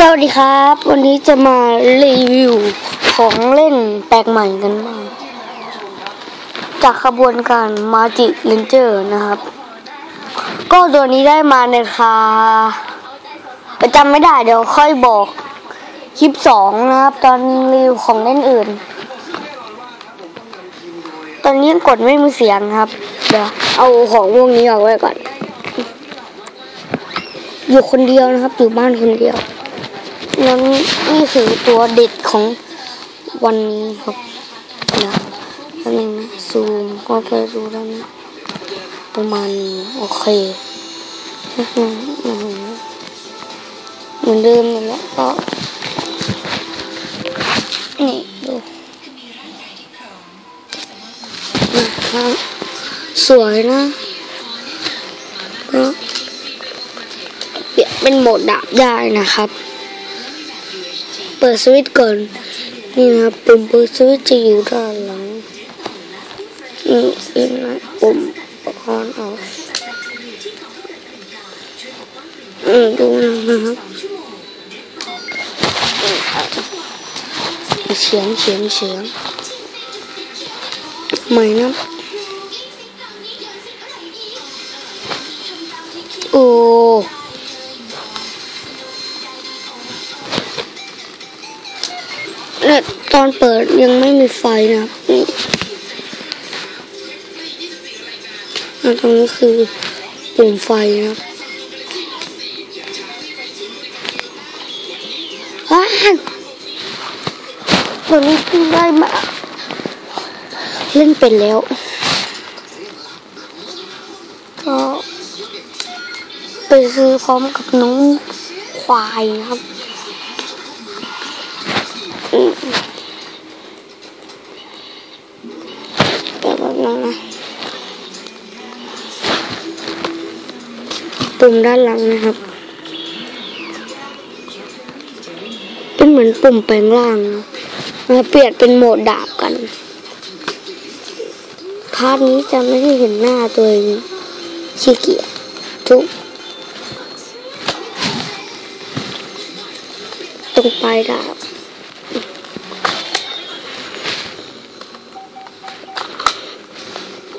สวัสดีครับ วันนี้จะมารีวิวของเล่นแปลกใหม่กันบ้างจากขบวนการมาจิเลนเจอร์นะครับ ก็ตัวนี้ได้มาในคาประจำไม่ได้เดี๋ยวค่อยบอก คลิปสองนะครับ ตอนรีวิวของเล่นอื่น ตอนนี้กดไม่มีเสียงครับ เดี๋ยวเอาของพวกนี้ออกไว้ก่อน อยู่คนเดียวนะครับ อยู่บ้านคนเดียว นั้นนี่คือตัวเด็ดของวันนี้ครับเดี๋ยวแป๊บนึงนะซูมก็ไปดูแล้วนะประมาณโอเคเหมือนเดิมนั่แหละก็นี่ดูนะครับสวยนะก็เปลี่ยนเป็นโหมดดาบได้นะครับ เปิดสวิตช์ก่อน นี่นะครับปุ่มเปิดสวิตช์จะอยู่ด้านหลังนี่อีกนะปุ่มออนออฟอืมดูนะครับเสียงเสียงเสียงใหม่นะโอ้ ตอนเปิดยังไม่มีไฟนะครับนี่ตรงนี้คือปุ่มไฟนะครับว้าวตัวนี้เพิ่งได้มา เล่นเป็นแล้ว ก็ไปซื้อพร้อมกับน้องควายนะครับอืมเดี๋ยวแป๊บ นึงนะปุ่มด้านหลังนะครับ เป็นเหมือนปุ่มแปลงร่างนะมาเปลี่ยนเป็นโหมดดาบกันพาร์ทนี้จะไม่ได้เห็นหน้าตัวเองขี้เกียจทุกตรงปลายดาบ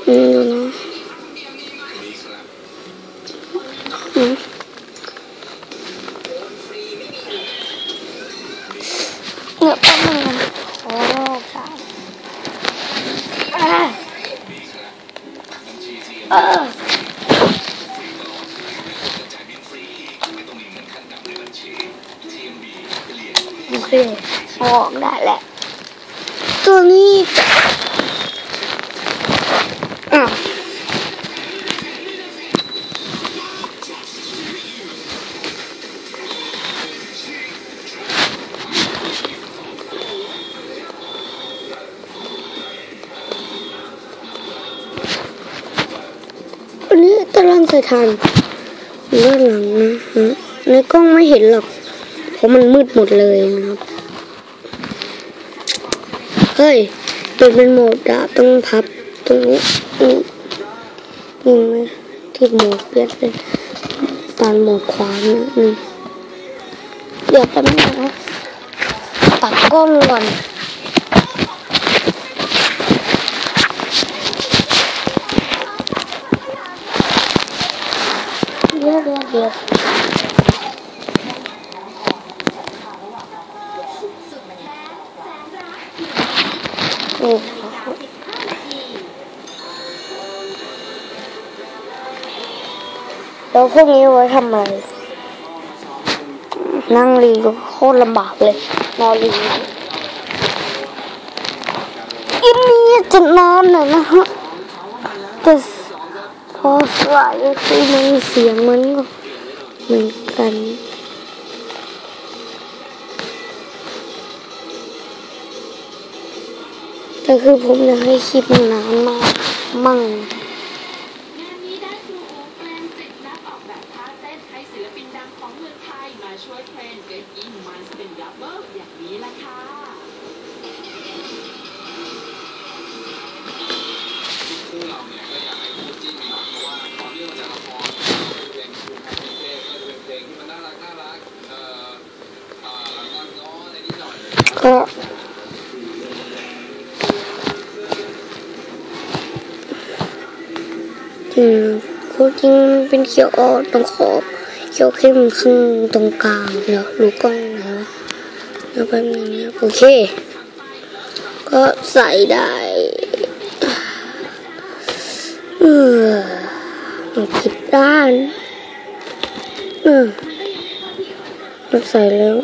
อืมดูนะอืมเนี่ยแป๊บนึงนะโอ้สามอ่าเออ โอเคเอาออกได้แหละ ตัวนี้ ใส่ทานด้านหลังนะฮะในกล้องไม่เห็นหรอกเพราะมันมืดหมดเลยนะครับ เฮ้ยเปิดเป็นโหมดดาบต้องพับตรงนี้นี่นี่ไหมที่โหมดเปลี่ยนเป็นตอนโหมดขวานี่นี่เดี๋ยวแป๊บนึงนะตัดกล้องก่อนเดี๋ยวเดี๋ยวเดี๋ยว นี่ครับแล้วพวกนี้ไว้ทำไรนั่งรีก็โคตรลำบากเลย นอนรีอินนี้จะนอนหน่อยนะฮะแต่พอสายคือมันเสียงมันก็เหมือนกัน แต่คือผมอยากให้คลิปมันนานมาก มั่ง จริงเป็นเขียวอ่อนตรงขอบเขียวเข้มข้างตรงกลางเดี๋ยวรูกล้องนะแล้วแป๊บนึงนะโอเค ก็ใส่ได้เออมันผิดด้านเออมันใส่แล้ว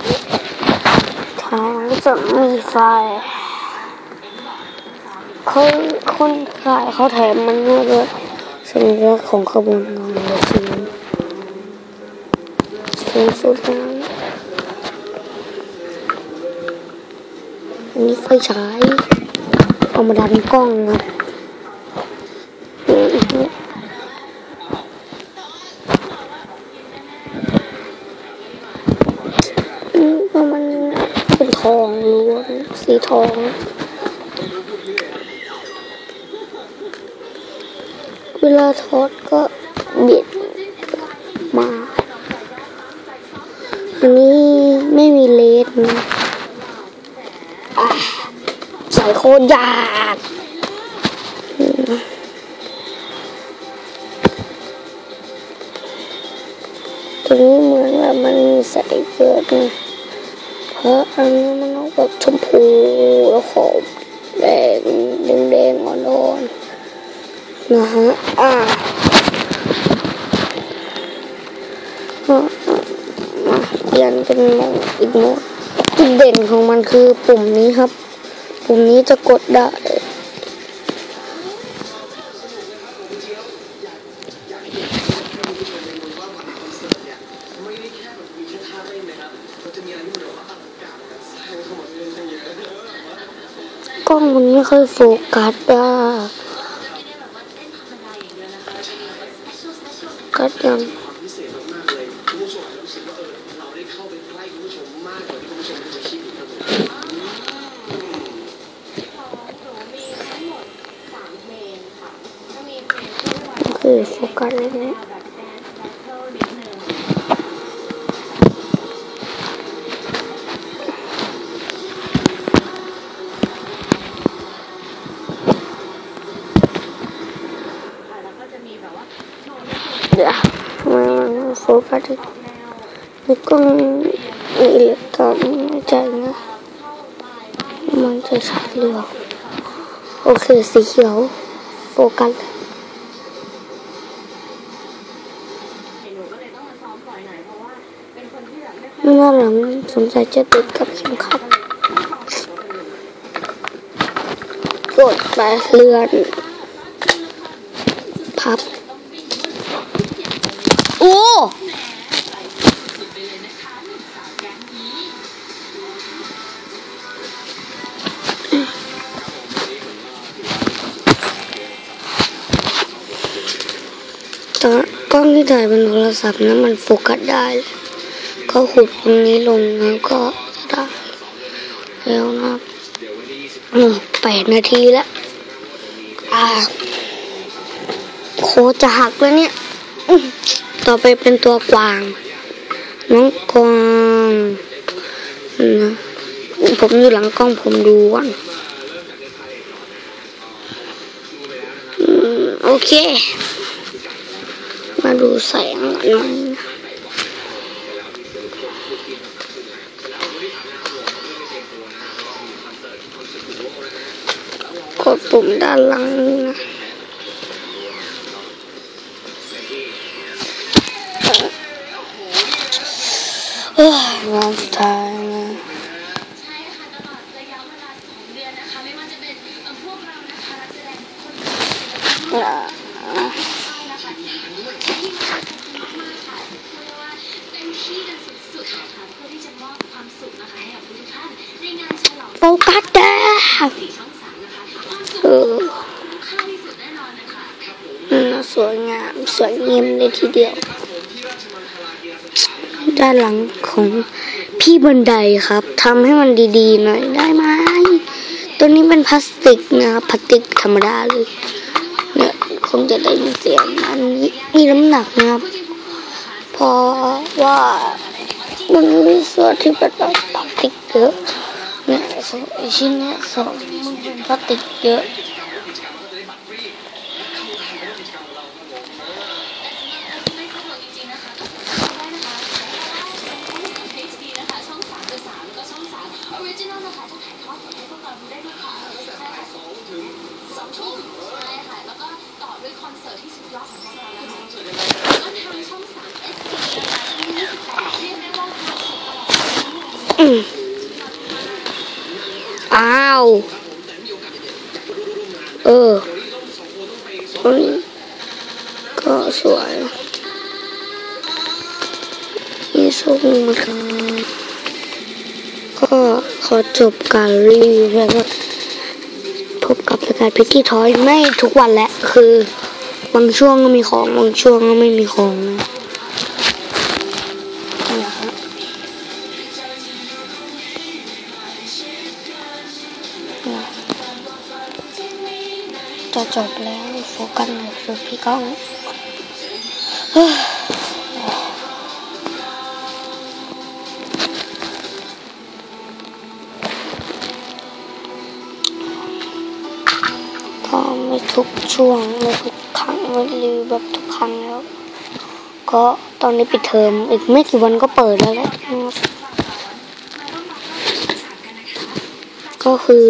ทางจะมีไฟเขาคนขายเขาแถมมันมาด้วย สัญลักษณ์ของขบวนการรถไฟสูงสุดนะอันนี้ไฟฉายเอามาดันกล้องครับอีกนิดมันเป็นทองล้วนสีทอง เวลาทอดก็บิดมา อันนี้ไม่มีเลสนะใส่โคตรยากตรงนี้เหมือนว่ามันใส่เยอะนะเพราะอันนี้มันออกแบบชมพูแล้วขอบแดงแดงแดงๆอ่อนๆ นะฮะ อ่าก็มาเปลี่ยนเป็นโหมดอีกโหมดจุดเด่นของมันคือปุ่มนี้ครับ ปุ่มนี้จะกดได้กล้องมันไม่ค่อยโฟกัสอะกัดยัง พิเศษมากๆเลยคุณผู้ ชมรู้สึกว่าเออเราได้เข้าไปใกล้คุณผู้ชมมากกว่าที่คุณผู้ชมจะคิดอีกครับผมของหนูมีทั้งหมดสามเพลงค่ะจะมีเพลงที่วันคือโฟกัสเลยนะ โฟกันวกล้องอิเล็กตรอนิกส์ไม่ใจนะ มันจะชัดเรือโอเค สีเขียว โฟกัสเลยหนูก็เลยต้องมาซ้อมบ่อยหน่อยเพราะว่าเป็นคนที่แบบไม่ค่อยเมื่อหลังสงสัยจะติดกับเข็มขัดกดไปเลื่อนพับ โอ้ กล้องที่ถ่ายเป็นโทรศัพท์นะมันโฟกัสได้เลยก็หุบตรงนี้ลงแล้วก็ได้แล้วนะครับอืมแปดนาทีแล้วอ่าโคจะหักแล้วเนี่ย ต่อไปเป็นตัวกวาง น้องกวางนะผมอยู่หลังกล้องผมดูก่อนโอเค ดูแสงหน่อยกดปุ่มด้านหลังนะเอ้ยวันสุดท้ายนะใช่าามนะคะความสุขเออคุ้มค่าที่สุดแน่นอนนะสวยงามสวยเงียมเลยทีเดียว ด้านหลังของพี่บันไดครับทำให้มันดีๆหน่อยได้ไหมตัวนี้เป็นพลาสติกนะครับพลาสติกธรรมดาเลยเนี่ยคงจะได้ยินเสียงอันนี้มีน้ำหนักนะครับเพราะว่ามันมีส่วนที่เป็นพลาสติกเยอะ เนี่ยสองไอ้ชิ้นเนี้ยสองมันเป็นพลาสติกเยอะ ไม่สะดวกจริงๆนะคะก็ได้นะคะ HD นะคะช่อง3กับ3แล้วก็ช่อง3 Original นะคะจะถ่ายทอดสดให้พวกเราดูได้ด้วยค่ะใช่ค่ะสองทุ่มใช่ค่ะแล้วก็ต่อด้วยคอนเสิร์ตที่สุดยอดของพวกเรานะคะแล้วก็ทางช่อง3 SD นะคะที่28เรียกได้ว่าความสุขตลอดทั้งวัน อืมอ้าว เอออันนี้ก็สวยนี่ส่งมาค่ะก็ขอจบการรีวิวแล้วก็พบกับรายการพิตตี้ทอยไม่ทุกวันแหละคือบางช่วงก็มีของบางช่วงก็ไม่มีของนะ จะจบแล้วโฟกัสหน่อยคือพี่ก้องก็ไม่ทุกช่วงไม่ทุกครั้งไม่รีวแบบทุกครั้งแล้ว ก็ตอนนี้ปิดเทอมอีกไม่กี่วันก็เปิดแล้วแหละ ก็คือ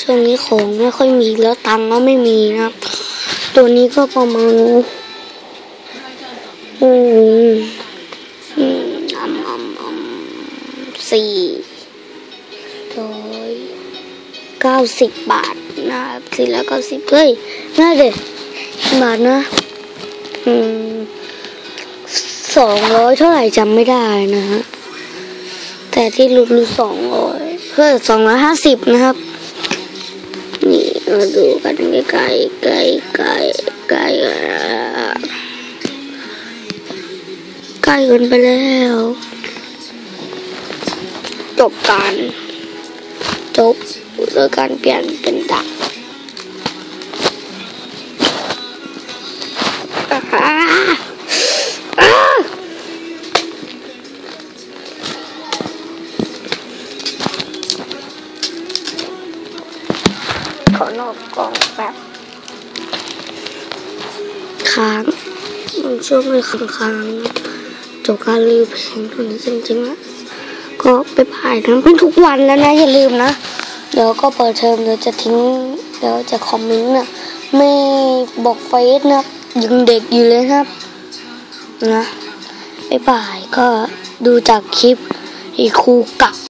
ช่วงนี้ของไม่ค่อยมีแล้วตังก็ไม่มีนะครับ ตัวนี้ก็ประมาณอืมอืมอืมอืมสี่ร้อยเก้าสิบบาทนะครับสี่ร้อยเก้าสิบเฮ้ยน่าเด็ดบาทนะ อืมสองร้อยเท่าไหร่จำไม่ได้นะฮะแต่ที่รุรู้สองร้อย เพื่อสองร้อยห้าสิบนะครับ นี่มาดูกันใกล้ใกล้ใกล้ใกล้ใกล้กันไปแล้ว จบการจบโดยการเปลี่ยนเป็นดัก ค้างมันช่วงเลยค้างๆจบการรีวิวเพลงตัวนี้จริงๆแล้วก็ไปผ่ายนะเป็นทุกวันแล้วนะอย่าลืมนะ เดี๋ยวก็เปิดเทอมเดี๋ยวจะทิ้งเดี๋ยวจะคอมเมนต์นะไม่บอกเฟซนะยังเด็กอยู่เลยครับนะไปบ่ายก็ดูจากคลิปอีครูกะ